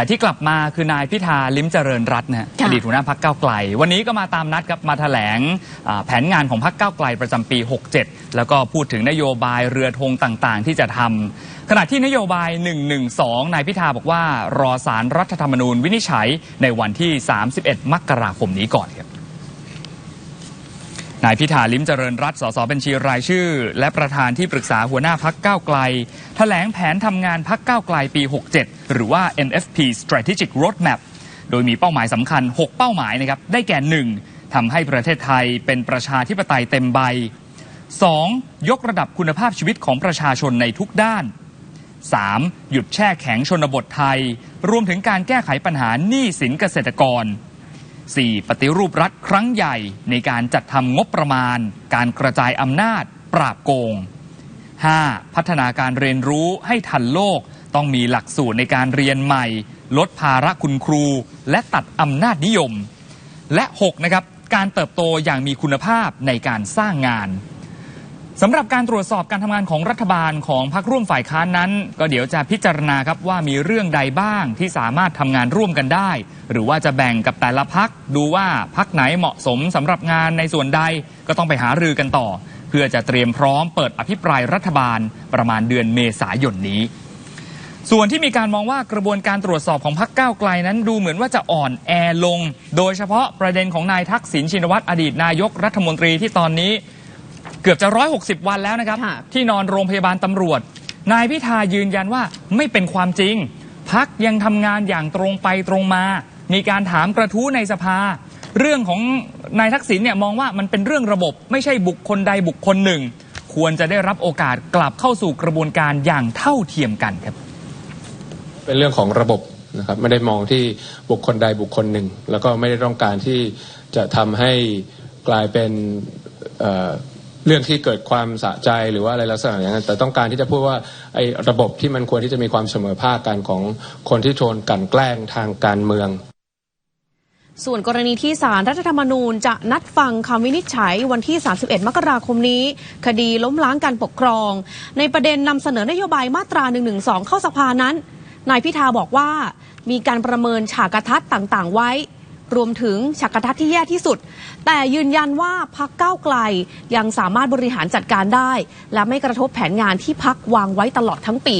แต่ที่กลับมาคือนายพิธาลิ้มเจริญรัตน์นะฮะค่ะอดีตหัวหน้าพักเก้าวไกล วันนี้ก็มาตามนัดครับมาแถลงอ่าแผนงานของพักเก้าวไกลประจำปี 67 แล้วก็พูดถึงนโยบายเรือธงต่างๆ ที่จะทำขณะที่นโยบาย 112 นายพิธาบอกว่ารอสารรัฐธรรมนูญวินิจฉัยในวันที่ 31 มกราคมนี้ก่อนครับ นายพิธาลิ้มเจริญรัตสสบัญชีรายชื่อ และประธานที่ปรึกษาหัวหน้าพักก้าวไกลแถลงแผนทำงานพักก้าวไกลปี 67 หรือว่า NFP Strategic Roadmap โดยมีเป้าหมายสำคัญ 6 เป้าหมายนะครับ ได้แก่ 1. ทำให้ประเทศไทยเป็นประชาธิปไตยเต็มใบ 2. ยกระดับคุณภาพชีวิตของประชาชนในทุกด้าน 3. หยุดแช่แข็งชนบทไทย รวมถึงการแก้ไขปัญหาหนี้สินเกษตรกร 4. ปฏิรูปรัฐครั้งใหญ่ในการจัดทำงบประมาณ การกระจายอำนาจ ปราบโกง 5. พัฒนาการเรียนรู้ให้ทันโลก ต้องมีหลักสูตรในการเรียนใหม่ ลดภาระคุณครู และตัดอำนาจนิยม และ 6. นะครับการเติบโตอย่างมีคุณภาพในการสร้างงาน สำหรับการตรวจสอบการทำงานของรัฐบาลของพรรคร่วมฝ่ายค้านนั้น ก็เดี๋ยวจะพิจารณาครับว่ามีเรื่องใดบ้างที่สามารถทำงานร่วมกันได้ หรือว่าจะแบ่งกับแต่ละพักดูว่าพักไหนเหมาะสมสำหรับงานในส่วนใดก็ต้องไปหารือกันต่อ เพื่อจะเตรียมพร้อมเปิดอภิปรายรัฐบาลประมาณเดือนเมษายนนี้ ส่วนที่มีการมองว่ากระบวนการตรวจสอบของพรรคก้าวไกลนั้น ดูเหมือนว่าจะอ่อนแอลง โดยเฉพาะประเด็นของนายทักษิณชินวัตรอดีตนายกรัฐมนตรีที่ตอนนี้ เกือบจะ 160 วันแล้วนะครับ ค่ะที่นอนโรงพยาบาลตำรวจ นายพิธายืนยันว่าไม่เป็นความจริง พักยังทำงานอย่างตรงไปตรงมา มีการถามกระทู้ในสภา เรื่องของนายทักษิณเนี่ยมองว่ามันเป็นเรื่องระบบ ไม่ใช่บุคคลใดบุคคลหนึ่ง ควรจะได้รับโอกาสกลับเข้าสู่กระบวนการอย่างเท่าเทียมกันครับ เป็นเรื่องของระบบนะครับไม่ได้มองที่บุคคลใดบุคคลหนึ่ง แล้วก็ไม่ได้ต้องการที่จะทำให้กลายเป็นเอ่อ เรื่องที่เกิดความสะใจหรือว่าอะไรลักษณะอย่างนั้น แต่ต้องการที่จะพูดว่าไอ้ระบบที่มันควรที่จะมีความเสมอภาคกันของคนที่โดนกันแกล้งทางการเมืองส่วนกรณีที่สารรัฐธรรมนูญจะนัดฟังคำวินิจฉัยวันที่ 31 มกราคมนี้ คดีล้มล้างการปกครอง ในประเด็นนำเสนอนโยบายมาตรา 112 เข้าสภานั้น นายพิธาบอกว่ามีการประเมินฉากทัศน์ต่างๆ ไว้ รวมถึงฉากทัศน์ที่แย่ที่สุด แต่ยืนยันว่าพักก้าวไกลยังสามารถบริหารจัดการได้ และไม่กระทบแผนงานที่พักวางไว้ตลอดทั้งปี